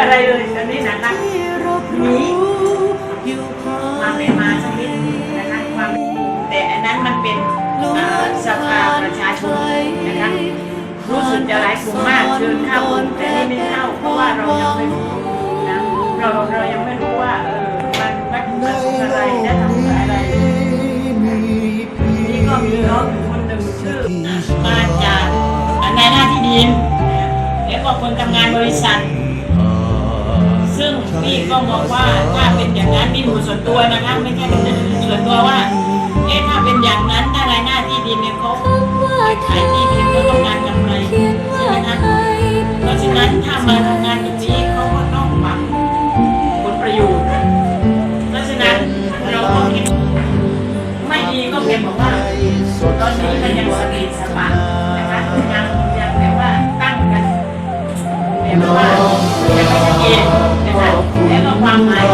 อะไรเลยตอนนี้นะนะมีคมามเป็นมาชนิดนะคะความแต่อันนั้นมันเป็นสภาประชาชนนะคะรู้สึกจะหลายกลุ่มมากเชิญเข้าแต่ไม่เข้าเพราะว่าเรายังไม่รู้นะเราเรายังไม่รู้ว่าเออมันมันคืออะไรนะทำอะไรนี่ก็มีน้องคนหนึ่งชื่อมาจากอันในหน้าที่ดินแล้วก็คนทำงานบริษัท ซึ่งพี่ก็บอกว่าถ้าเป็นอย่างนั้นพี่หมูส่วนตัวนะคะไม่ใช่เป็นส่วนตัวว่าเอ๊ะถ้าเป็นอย่างนั้นถ้ารายหน้าที่ดินเนี่ยเขาไปขายที่ดินเขาต้องการกำไรใช่ไหมคะเพราะฉะนั้นถ้ามาทำงานตรงนี้เขาก็ต้องหวังผลประโยชน์เพราะฉะนั้นเราก็คิดไม่ดีก็เพียงบอกว่าตอนนี้มันยังสติสปะนะคะยังยังแบบว่าตั้งกันแบบว่า แล้